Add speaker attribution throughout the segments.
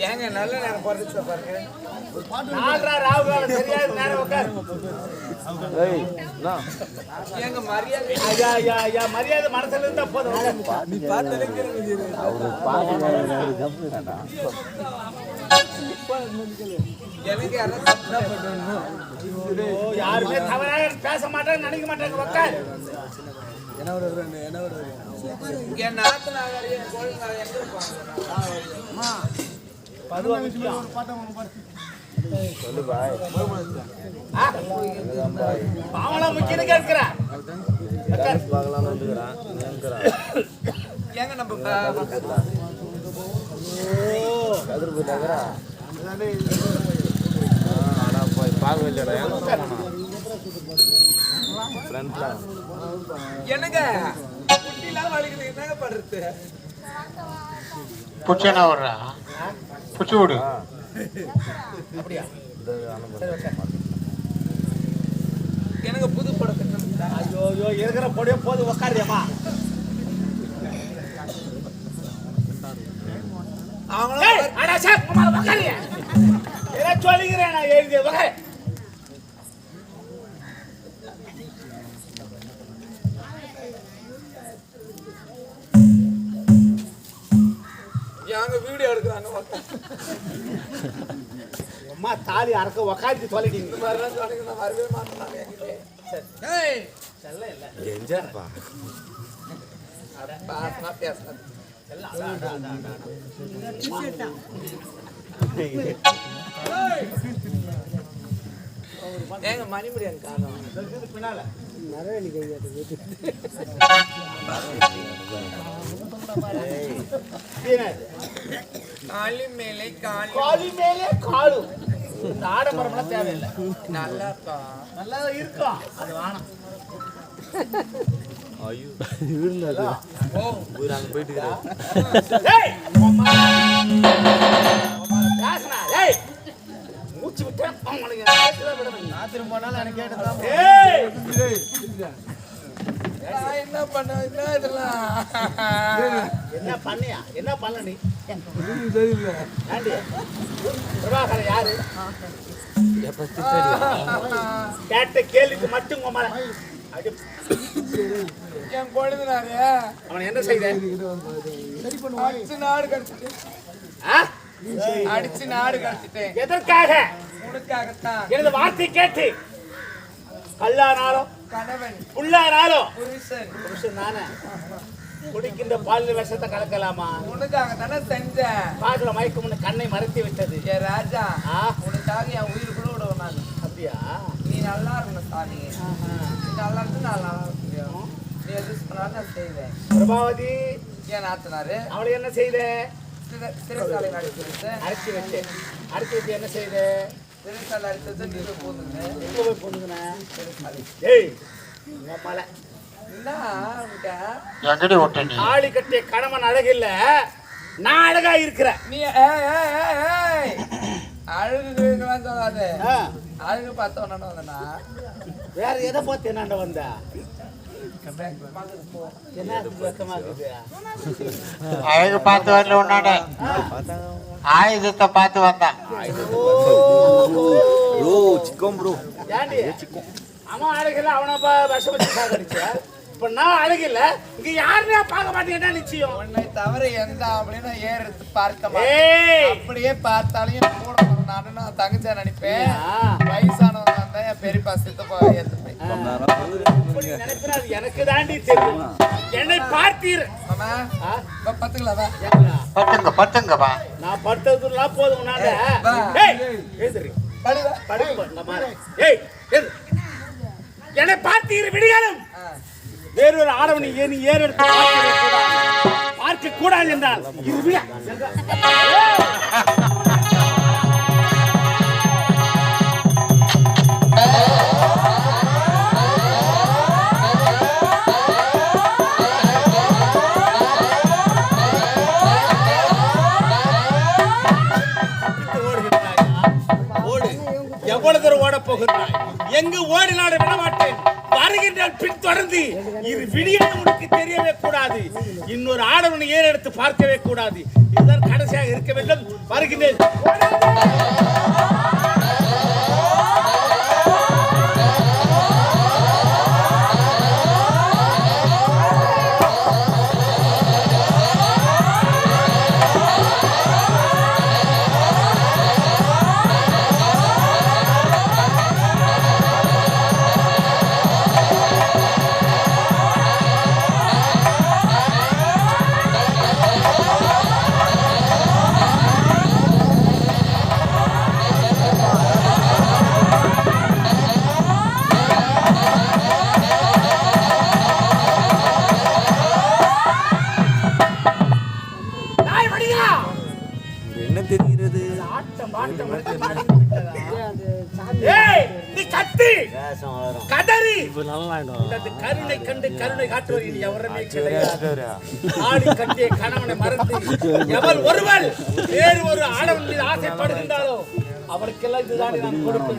Speaker 1: ஏங்க நல்ல நேரம் போறது பாருங்க. மரியாதை
Speaker 2: ஐயா ஐயா ஐயா மரியாதை மனசுல இருந்தா போதும்.
Speaker 1: நீ பார்த்தாலே எனக்கு யாரும் தப்பா பண்ணணும்
Speaker 2: ஓ, யாருமே தவறாக பேச மாட்டாங்க நினைக்க மாட்டாங்க உட்கார்.
Speaker 1: என் நாத்து நாகாரி என் கோழி நாகாரி எங்க இருப்பாங்க
Speaker 2: பருவ
Speaker 1: ஏங்க நம்ம என்னங்க? என்னங்க பண்றது?
Speaker 3: புச்சனா வர்றா? புச்சு விடு
Speaker 1: எனக்கு புது படம்.
Speaker 2: ஐயோ ஐயோ இருக்கிற பொடியே போது உட்காருமா
Speaker 1: அவங்களும்
Speaker 2: ஏதோ சொல்லிக்கிறேன் நான் எழுதி
Speaker 1: எங்க வீடியோ எடுக்கிறாங்க.
Speaker 2: அம்மா தாலி அறக்க உக்காந்து சொல்லிட்டீங்க
Speaker 1: இந்த மாதிரிலாம் சொன்னீங்க நான் வரவே மாட்டேன். ஏய், பாசமா பேசுறேன். ஏங்க மணிமுடியான் காரணம்
Speaker 2: பின்னால.
Speaker 1: காலி மேலே காலி.
Speaker 2: மேலே காலு இந்த ஆடம்பரம்லாம் தேவையில்லை
Speaker 1: நல்லா இருக்கா
Speaker 2: நல்லா அது வேணாம்
Speaker 1: ஓ
Speaker 2: மூச்சு விட்டா அவனுக்கு பேசவே விட மாட்டேன். ஏய்,
Speaker 1: நான் என்ன பண்ண என்ன இதெல்லாம்?
Speaker 2: என்ன பண்ணியா? என்ன பண்ண நீ? பிரபாகரன் யாரு? கேட்ட கேள்விக்கு மட்டும்
Speaker 1: என் கொழுந்தனாரு
Speaker 2: அவன் என்ன செய்த?
Speaker 1: அடிச்சு நாடு கடத்திட்டேன்
Speaker 2: ஆ?
Speaker 1: அடிச்சு நாடு கடத்திட்டேன்
Speaker 2: எதற்காக?
Speaker 1: உனக்காகத்தான்.
Speaker 2: எனது வார்த்தை கேட்டு. கல்லானாலும்
Speaker 1: கணவன்
Speaker 2: புல்லானாலும்
Speaker 1: புருஷன்.
Speaker 2: புருஷன் தானே? குடிக்கின்ற பாலில் விஷத்தை கலக்கலாமா?
Speaker 1: உனக்காகத்தானே செஞ்சேன்.
Speaker 2: பாகுல மயக்கம் கண்ணை மறைத்து விட்டது.
Speaker 1: ஏ ராஜா உனக்காக என் உயிர் கூட விடுவேன் நான்
Speaker 2: அப்படியா?
Speaker 1: நீ நல்லா இருக்கணும் சாமி. நீ நல்லா இருந்து நான் நல்லா இருக்க முடியும் நீ எது சொன்னாலும் நான் செய்வேன்.
Speaker 2: பிரபாவதி.
Speaker 1: ஏன் நாத்தனாரு?
Speaker 2: அவளை என்ன செய்த?
Speaker 1: சிறை- சிறைச்சாலையில் அடிச்சிருச்சு
Speaker 2: அரைச்சி வச்சு. அரைச்சி வச்சு என்ன செய்த? ஆளி கட்டிய கணவன் அழகில்ல நான் அழகா இருக்கிறேன்.
Speaker 1: நீ ஏய், ஏய், ஏய், ஏய். அழுகுலாம் சொல்லாது. அழுகு பார்த்தோன்னு வந்தனா?
Speaker 2: வேற எதை பார்த்து என்னாண்ட வந்த?
Speaker 3: அழகு பார்த்து வரல உன்னாட ஆயுதத்தை பார்த்து வந்தான்.
Speaker 2: அவன் அழகில்ல அவனை ப- விஷம் வச்சு சாகடிச்ச? இப்ப நான் அழகில்ல இங்க யாருமே பார்க்க மாட்டேன் நிச்சயம்?
Speaker 1: உன்னை தவிர எந்த ஆம்பளையும் நான் ஏறு எடுத்து பார்க்க மாட்டேன். அப்படியே பார்த்தாலும் என் கூட நான் தங்கச்சா நினைப்பேன்.
Speaker 2: ஆ.
Speaker 1: வந்தா என் பெரியப்பா சித்தப்பா ஏத்துப்பேன்
Speaker 2: எனக்கு தாண்டி தெரியும் என்னை பார்த்தீர் ஏங்களா?
Speaker 3: பத்துங்க பத்துங்கப்பா
Speaker 2: நான் படுத்ததுலாம் போதும் எழுது. என்னை பார்த்தீர் விடுகாலம். வேறொரு ஆடவனை ஏன் ஏறெடுத்து பார்க்கிறீர்களா?
Speaker 1: பார்க்க கூடாது என்றால் எவ்வளவு எங்கு ஓடினாலும் விட மாட்டேன் வருகின்றால் பின் தொடர்ந்து இது விடிய உனக்கு தெரியவே கூடாது. இன்னொரு ஆடவனை ஏறெடுத்து பார்க்கவே கூடாது. இதுதான் கடைசியாக இருக்க வேண்டும். வருகின்றேன்.
Speaker 4: இப்போ நல்லா
Speaker 1: இந்த கருணை கண்டு கருணை காட்டுவது எவருமே கிடையாது ஆடி கட்டிய கணவனை மறந்து எவள் ஒருவள் வேறு ஒரு ஆடவன் மீது ஆசைப்படுகின்றாளோ அவளுக்கெல்லாம் இதுதான் நான் கொடுப்பது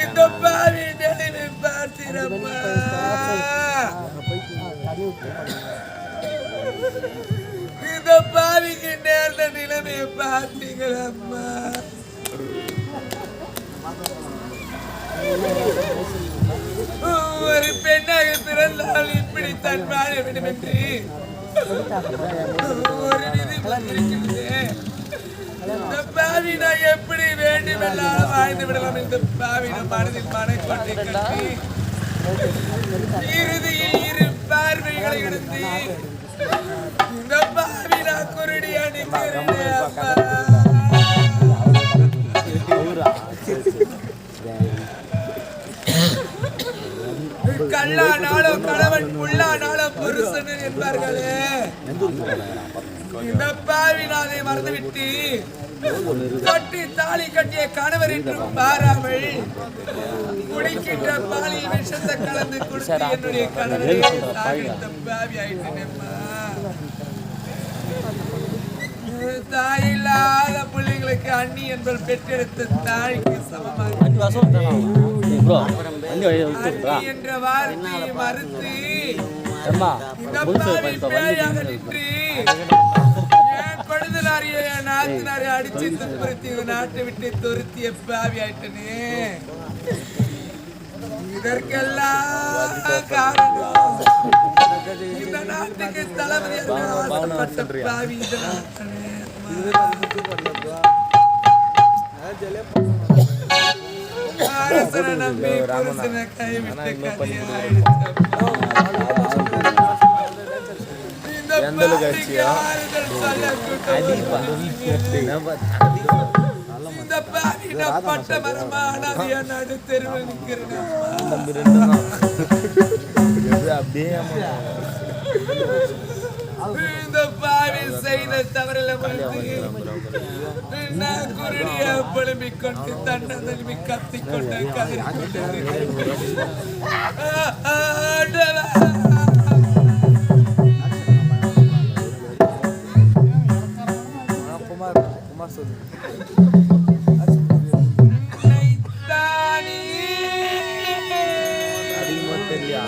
Speaker 1: இந்த பாவி நிலைமை பார்த்திரம்மா இந்த பாவிக்கு நேர்ந்த நிலைமையை பார்த்தீங்களம்மா ஒரு பெண்ணாக பிறந்தால் இப்படி தன் வாழ வேண்டும் என்று ஒரு விதி வந்திருக்கிறது. இந்த பாவி நான் எப்படி வாழ்ந்து விடலாம் இந்த பாவி நம் மனதில் மனக்கொண்டை கட்டி இறுதியில் இரு பார்வைகளை எடுத்து இந்த பாவி நான் அப்பா கணவன் புல்லானாலும் புருஷன் என்பார்களே இந்த பாவினாதை மறந்துவிட்டு கட்டி தாலி கட்டிய கணவர் என்றும் பாராமல் குடிக்கின்ற பாலில் விஷத்தை கலந்து கொடுத்து என்னுடைய கணவரை பாவி ஆயிட்டேனேம்மா. தாய் இல்லாத பிள்ளைங்களுக்கு அண்ணி என்பல் பெற்றெடுத்த தாய்க்கு சமமாக. என்ற வார்த்தையை மறுத்து இந்த நின்று என் கொழுந்தனாரையும் அடிச்சு துன்புறுத்தி நாட்டை விட்டு துருத்திய பாவி ஆயிட்டனே. இதற்கெல்லாம் காரணம் இந்த நாட்டுக்கு பாவி அரசனை நம்பி புருஷனை கைவிட்டு நடு தெருவில் நிக்கிறேன் இந்த பாவி செய்த தவறில குருடிய புலம்பிக் கொண்டு தன்னை கத்திக்கொண்டு அம்மா சொல்லு. அதிகமாக தெரியா?